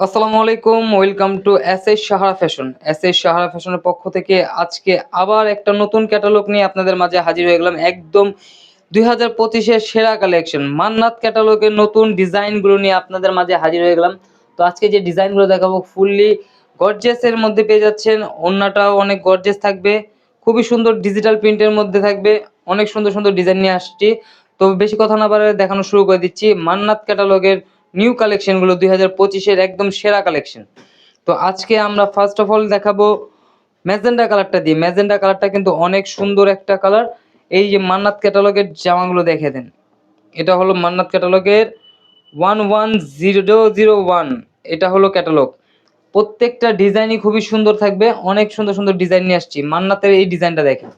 আসসালামু আলাইকুম, welcome to S S Sahara fashion. S S Sahara ফ্যাশনের পক্ষ থেকে আজকে আবার একটা নতুন ক্যাটালগ নিয়ে আপনাদের মাঝে হাজির হয়ে গেলাম একদম দুই হাজার পঁচিশের সেরা কালেকশন, মান্নাত ক্যাটালগের নতুন ডিজাইনগুলো নিয়ে আপনাদের মাঝে হাজির হয়ে গেলাম। তো আজকে যে ডিজাইনগুলো দেখাবো, ফুললি গর্জেসের মধ্যে পেয়ে যাচ্ছেন অন্যটাও অনেক গর্জেস থাকবে, খুবই সুন্দর ডিজিটাল প্রিন্টের মধ্যে থাকবে, অনেক সুন্দর সুন্দর ডিজাইন নিয়ে আসছি। তো বেশি কথা না বাড়ে দেখানো শুরু করে দিচ্ছি, মান্নাত ক্যাটালগের নিউ কালেকশনগুলো দুই হাজার পঁচিশের একদম সেরা কালেকশন তো আজকে আমরা ফার্স্ট অফ অল দেখাবো ম্যাজেন্ডা কালারটা দিয়ে। ম্যাজেন্ডা কালারটা কিন্তু অনেক সুন্দর একটা কালার এই যে মান্নাত ক্যাটালগের জামাগুলো দেখে দেন। এটা হলো Mannat ক্যাটালগের one one zero zero one এটা হলো ক্যাটালগ প্রত্যেকটা ডিজাইনই খুবই সুন্দর থাকবে। অনেক সুন্দর সুন্দর ডিজাইন নিয়ে আসছি। মান্নাতের এই ডিজাইনটা দেখেন।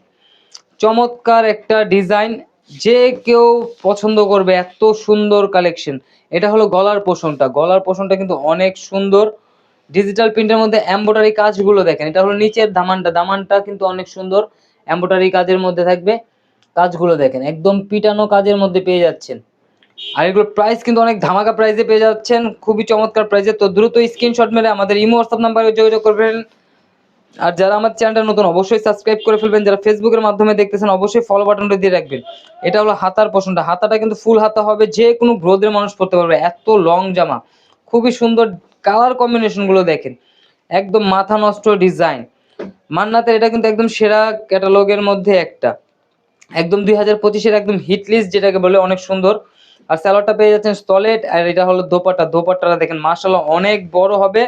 চমৎকার একটা ডিজাইন। যে কেউ পছন্দ করবে এত সুন্দর কালেকশন এটা হলো গলার পোষণটা। গলার পোষণটা কিন্তু অনেক সুন্দর। ডিজিটাল প্রিন্টের মধ্যে এম্ব্রয়ডারি কাজগুলো দেখেন, এটা হলো নিচের দামানটা। দামানটা কিন্তু অনেক সুন্দর। এম্ব্রয়ডারি কাজের মধ্যে থাকবে। কাজগুলো দেখেন, একদম পিটানো কাজের মধ্যে পেয়ে যাচ্ছেন। আর এগুলোর প্রাইস কিন্তু অনেক ধামাকা প্রাইসে পেয়ে যাচ্ছেন। খুবই চমৎকার প্রাইসে তো দ্রুত স্ক্রিনশট মেরে আমাদের ইমো হোয়াটসঅ্যাপ নাম্বারে যোগাযোগ করবেন। আর যারা আমার চ্যানেলটা নতুন, অবশ্যই সাবস্ক্রাইব করে ফেলবেন। যারা ফেসবুকের মাধ্যমে দেখতেছেন, অবশ্যই ফলো বাটনটা দিয়ে রাখবেন। এটা হলো হাতার পশনটা হাতাটা কিন্তু ফুল হাতা হবে যে কোনো গ্রোদের মানুষ পরতে পারবে। এত লং জামা। খুবই সুন্দর কালার কম্বিনেশনগুলো দেখেন। একদম মাথা নষ্ট ডিজাইন মান্নাতের এটা কিন্তু একদম সেরা ক্যাটালগের মধ্যে একটা। একদম দুই হাজার পঁচিশের একদম হিট লিস্ট যেটাকে বলে অনেক সুন্দর। আর স্যালোয়ারটা পেয়ে যাচ্ছেন স্টলেট আর এটা হলো দোপাট্টা। দোপাট্টাটা দেখেন মার্শাল্লাহ অনেক বড় হবে।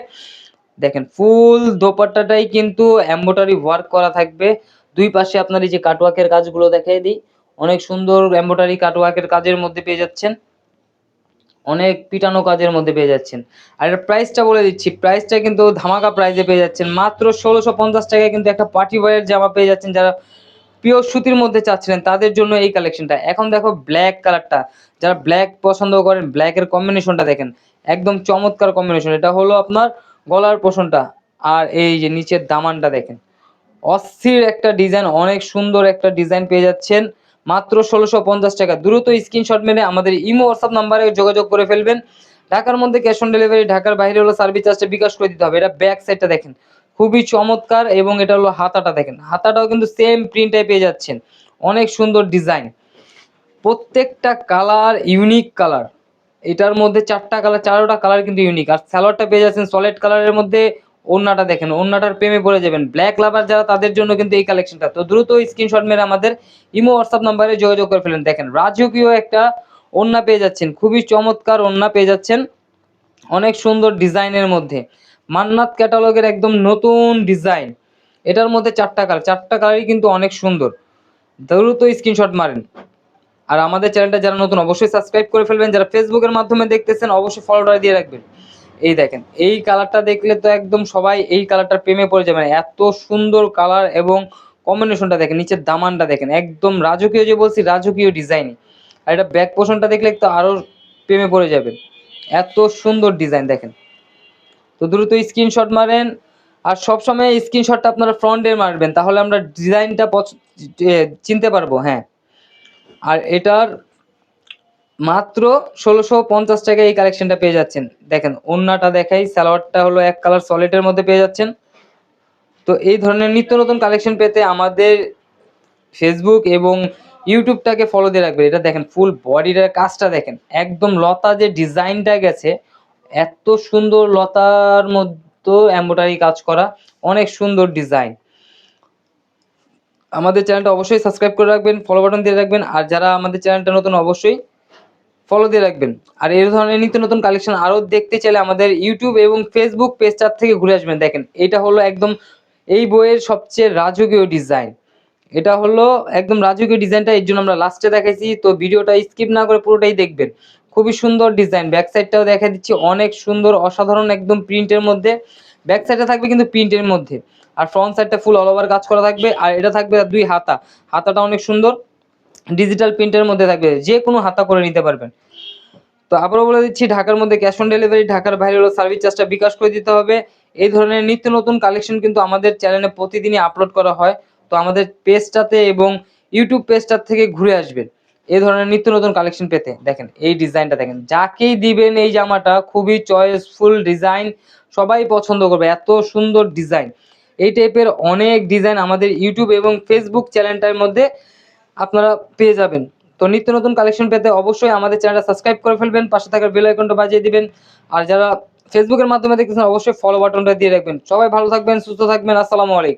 দেখেন ফুল দোপাট্টাটাই কিন্তু এম্বোটারি ওয়ার্ক করা থাকবে। দুই পাশে আপনার এই যে কাটওয়ার্কের কাজগুলো দেখাই দিই। অনেক সুন্দর এম্বোটারি কাটওয়ার্কের কাজের মধ্যে পেয়ে যাচ্ছেন। অনেক পিটানো কাজের মধ্যে পেয়ে যাচ্ছেন। আর প্রাইসটা বলে দিচ্ছি। প্রাইসটা কিন্তু ধামাকা প্রাইসে পেয়ে যাচ্ছেন। মাত্র ষোলোশো পঞ্চাশ টাকায় কিন্তু একটা পার্টি ওয়ারের জামা পেয়ে যাচ্ছেন যারা পিওর সুতির মধ্যে চাচ্ছিলেন, তাদের জন্য এই কালেকশনটা এখন দেখো ব্ল্যাক কালারটা যারা ব্ল্যাক পছন্দ করেন ব্ল্যাকের কম্বিনেশনটা দেখেন। একদম চমৎকার কম্বিনেশন এটা হলো আপনার গলার পোষণটা আর এই যে নিচের দামানটা দেখেন। অস্থির একটা ডিজাইন, অনেক সুন্দর একটা ডিজাইন পেয়ে যাচ্ছেন। মাত্র ষোলোশো পঞ্চাশ টাকা। দ্রুত স্ক্রিনশট মেরে আমাদের ইমো হোয়াটসঅ্যাপ নাম্বারে যোগাযোগ করে ফেলবেন। ঢাকার মধ্যে ক্যাশ অন ডেলিভারি ঢাকার বাইরে হলো সার্ভিস চার্জটা বিকাশ করে দিতে হবে। এটা ব্যাক সাইডটা দেখেন। খুবই চমৎকার এবং এটা হলো হাতাটা দেখেন। হাতাটাও কিন্তু সেম প্রিন্টে পেয়ে যাচ্ছেন। অনেক সুন্দর ডিজাইন। প্রত্যেকটা কালার ইউনিক কালার এটার মধ্যে চারটা কালার চারোটা কালার কিন্তু ইউনিক আর স্যালোয়ারটা পেয়ে যাচ্ছেন সলিড কালারের মধ্যে ওন্নাটা দেখেন ওন্নাটার প্রেমে পড়ে যাবেন। ব্ল্যাক লাভার যারা, তাদের জন্য কিন্তু এই কালেকশনটা তো দ্রুত স্ক্রিনশট মেরে আমাদের ইমো হোয়াটসঅ্যাপ নাম্বারে যোগাযোগ করে ফেলেন। দেখেন, রাজকীয় একটা ওন্না পেয়ে যাচ্ছেন। খুবই চমৎকার ওন্না পেয়ে যাচ্ছেন অনেক সুন্দর ডিজাইনের মধ্যে। মান্নাত ক্যাটালগের একদম নতুন ডিজাইন এটার মধ্যে চারটা কালার চারটা কালারই কিন্তু অনেক সুন্দর। দ্রুত স্ক্রিনশট মারেন। আর আমাদের চ্যানেলটা যারা নতুন, অবশ্যই সাবস্ক্রাইব করে ফেলবেন। যারা ফেসবুকের মাধ্যমে দেখতেছেন, অবশ্যই ফলোটা দিয়ে রাখবেন। এই দেখেন, এই কালারটা দেখলে তো একদম সবাই এই কালারটার প্রেমে পড়ে যাবেন এত সুন্দর কালার এবং কম্বিনেশনটা দেখেন, নিচের দামানটা দেখেন, একদম রাজকীয় যে বলছি, রাজকীয় ডিজাইন আর এটা ব্যাক পোর্শনটা দেখলে তো আরও প্রেমে পড়ে যাবেন এত সুন্দর ডিজাইন দেখেন। তো দ্রুত স্ক্রিনশট মারেন। আর সবসময় স্ক্রিনশটটা আপনারা ফ্রন্টে মারবেন, তাহলে আমরা ডিজাইনটা চিনতে পারব হ্যাঁ। আর এটার মাত্র ষোলোশো পঞ্চাশ টাকায় এই কালেকশনটা পেয়ে যাচ্ছেন। দেখেন, ওন্নাটা দেখাই, সালোয়ারটা হলো এক কালার সলিডের মধ্যে পেয়ে যাচ্ছেন। তো এই ধরনের নিত্য নতুন কালেকশন পেতে আমাদের ফেসবুক এবং ইউটিউবটাকে ফলো দিয়ে রাখবেন। এটা দেখেন ফুল বডিটার কাজটা দেখেন, একদম লতা যে ডিজাইনটা গেছে, এত সুন্দর লতার মধ্যে এম্বোটারি কাজ করা, অনেক সুন্দর ডিজাইন আমাদের চ্যানেলটা অবশ্যই সাবস্ক্রাইব করে রাখবেন ফলো বাটন দিয়ে রাখবেন, আর যারা আমাদের চ্যানেলটা নতুন অবশ্যই ফলো দিয়ে রাখবেন। আর এই ধরনের নিত্য নতুন কালেকশন আরও দেখতে চাইলে আমাদের ইউটিউব এবং ফেসবুক পেজটার থেকে ঘুরে আসবেন। দেখেন, এটা হলো একদম এই বইয়ের সবচেয়ে রাজকীয় ডিজাইন এটা হলো একদম রাজকীয় ডিজাইনটা এর জন্য আমরা লাস্টে দেখাইছি, তো ভিডিওটা স্কিপ না করে পুরোটাই দেখবেন। খুবই সুন্দর ডিজাইন ব্যাক সাইডটাও দেখা দিচ্ছি, অনেক সুন্দর, অসাধারণ একদম প্রিন্টের মধ্যে। ব্যাক সাইডে থাকবে কিন্তু প্রিন্টের মধ্যে। আর ফ্রন্ট সাইডটা ফুল অল ওভার কাজ করা থাকবে। আর এটা থাকবে দুই হাতা। হাতাটা অনেক সুন্দর। ডিজিটাল প্রিন্টের মধ্যে থাকবে। যে কোনো হাতা করে নিতে পারবেন। তো আবারও বলে দিচ্ছি, ঢাকার মধ্যে ক্যাশ অন ডেলিভারি ঢাকার বাইরে হলো সার্ভিস চার্জটা বিকাশ করে দিতে হবে। এই ধরনের নিত্য নতুন কালেকশন কিন্তু আমাদের চ্যানেলে প্রতিদিনই আপলোড করা হয়। তো আমাদের পেজটাতে এবং ইউটিউব পেজটার থেকে ঘুরে আসবেন। এই ধরনের নিত্য নতুন কালেকশন পেতে। দেখেন, এই ডিজাইনটা দেখেন। যাকেই দিবেন এই জামাটা, খুবই চয়েসফুল ডিজাইন সবাই পছন্দ করবে, এত সুন্দর ডিজাইন এই টাইপের অনেক ডিজাইন আমাদের ইউটিউব এবং ফেসবুক চ্যানেলটার মধ্যে আপনারা পেয়ে যাবেন। তো নিত্য নতুন কালেকশন পেতে অবশ্যই আমাদের চ্যানেলটা সাবস্ক্রাইব করে ফেলবেন, পাশে থাকার বেল আইকনটা বাজিয়ে দিবেন, আর যারা ফেসবুকের মাধ্যমে দেখতেছেন, অবশ্যই ফলো বাটনটা দিয়ে রাখবেন। সবাই ভালো থাকবেন, সুস্থ থাকবেন, আসসালামু আলাইকুম।